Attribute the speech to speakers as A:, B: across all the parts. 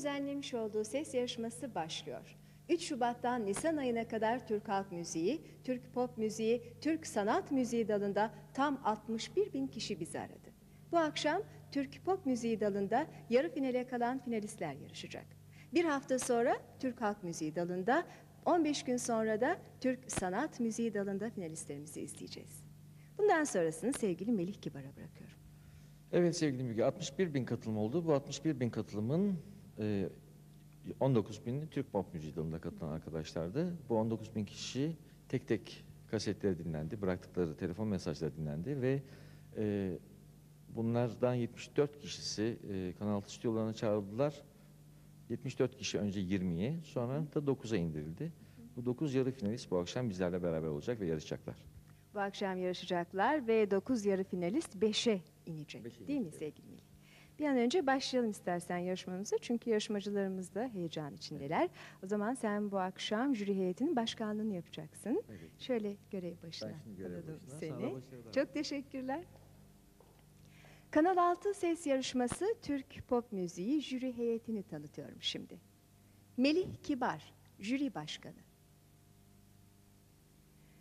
A: düzenlemiş olduğu ses yarışması başlıyor. 3 Şubat'tan Nisan ayına kadar Türk halk müziği, Türk pop müziği, Türk sanat müziği dalında tam 61 bin kişi bizi aradı. Bu akşam Türk pop müziği dalında yarı finale kalan finalistler yarışacak. Bir hafta sonra Türk halk müziği dalında, 15 gün sonra da Türk sanat müziği dalında finalistlerimizi izleyeceğiz. Bundan sonrasını sevgili Melih Kibar'a bırakıyorum.
B: Evet sevgili Müge, 61 bin katılım oldu. Bu 61 bin katılımın e, 19 bini Türk pop müziği dalında katılan arkadaşlardı. Bu 19 bin kişi tek tek kasetleri dinlendi, bıraktıkları telefon mesajları dinlendi ve e, bunlardan 74 kişisi e, Kanal 6 stüdyolarına çağrıldılar. 74 kişi önce 20'ye sonra da 9'a indirildi. Bu 9 yarı finalist bu akşam bizlerle beraber olacak ve yarışacaklar.
A: Bu akşam yarışacaklar ve 9 yarı finalist 5'e inecek.
B: Beşe
A: değil mi sevgili Melih? Bir an önce başlayalım istersen yarışmamıza. Çünkü yarışmacılarımız da heyecan içindeler. O zaman sen bu akşam jüri heyetinin başkanlığını yapacaksın.
B: Evet.
A: Şöyle görev başına
B: başına,
A: seni. Çok teşekkürler. Kanal 6 ses yarışması Türk pop müziği jüri heyetini tanıtıyorum şimdi. Melih Kibar, jüri başkanı.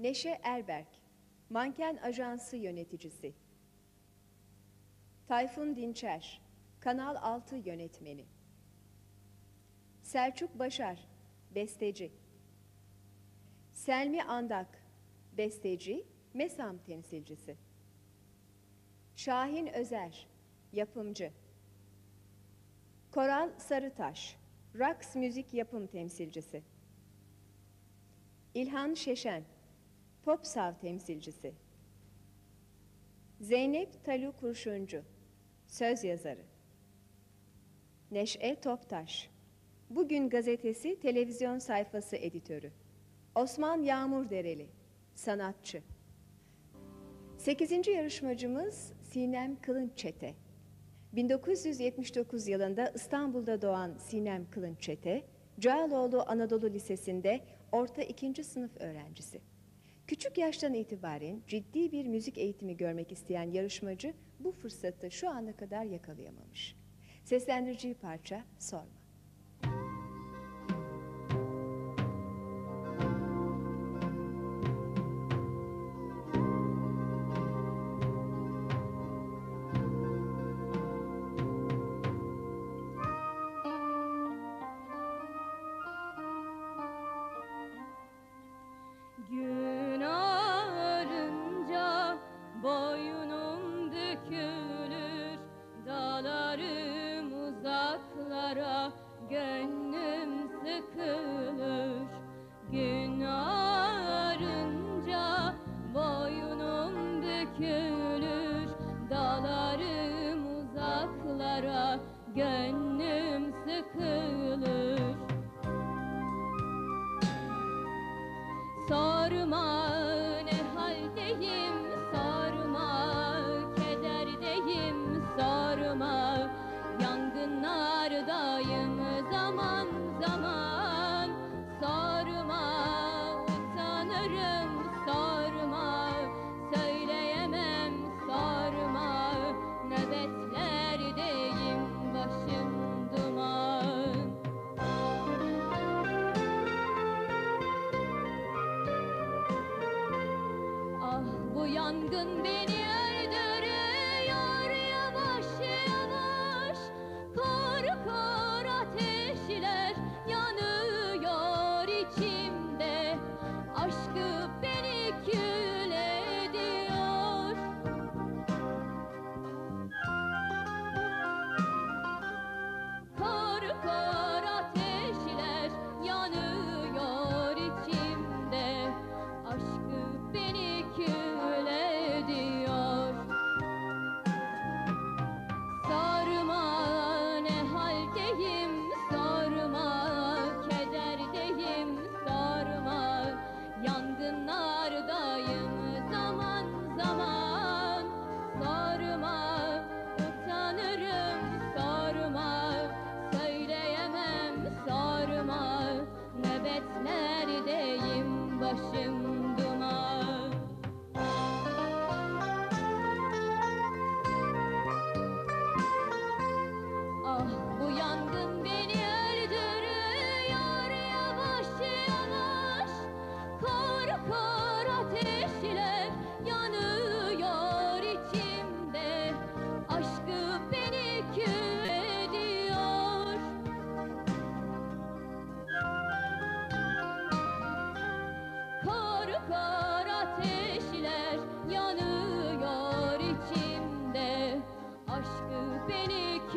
A: Neşe Erberk, manken ajansı yöneticisi. Tayfun Dinçer, Kanal 6 yönetmeni. Selçuk Başar, besteci. Selmi Andak, besteci, MESAM temsilcisi. Şahin Özer, yapımcı. Koral Sarıtaş, Raks müzik yapım temsilcisi. İlhan Şeşen, Popsav temsilcisi. Zeynep Talu Kurşuncu, söz yazarı. Neşe Toptaş, Bugün Gazetesi televizyon sayfası editörü. Osman Yağmur Dereli, sanatçı. Sekizinci yarışmacımız Sinem Kılınççete. 1979 yılında İstanbul'da doğan Sinem Kılınççete, Cağaloğlu Anadolu Lisesi'nde orta ikinci sınıf öğrencisi. Küçük yaştan itibaren ciddi bir müzik eğitimi görmek isteyen yarışmacı bu fırsatı şu ana kadar yakalayamamış. Seslendiriciyi parça sorma.
C: Sorma yangın beni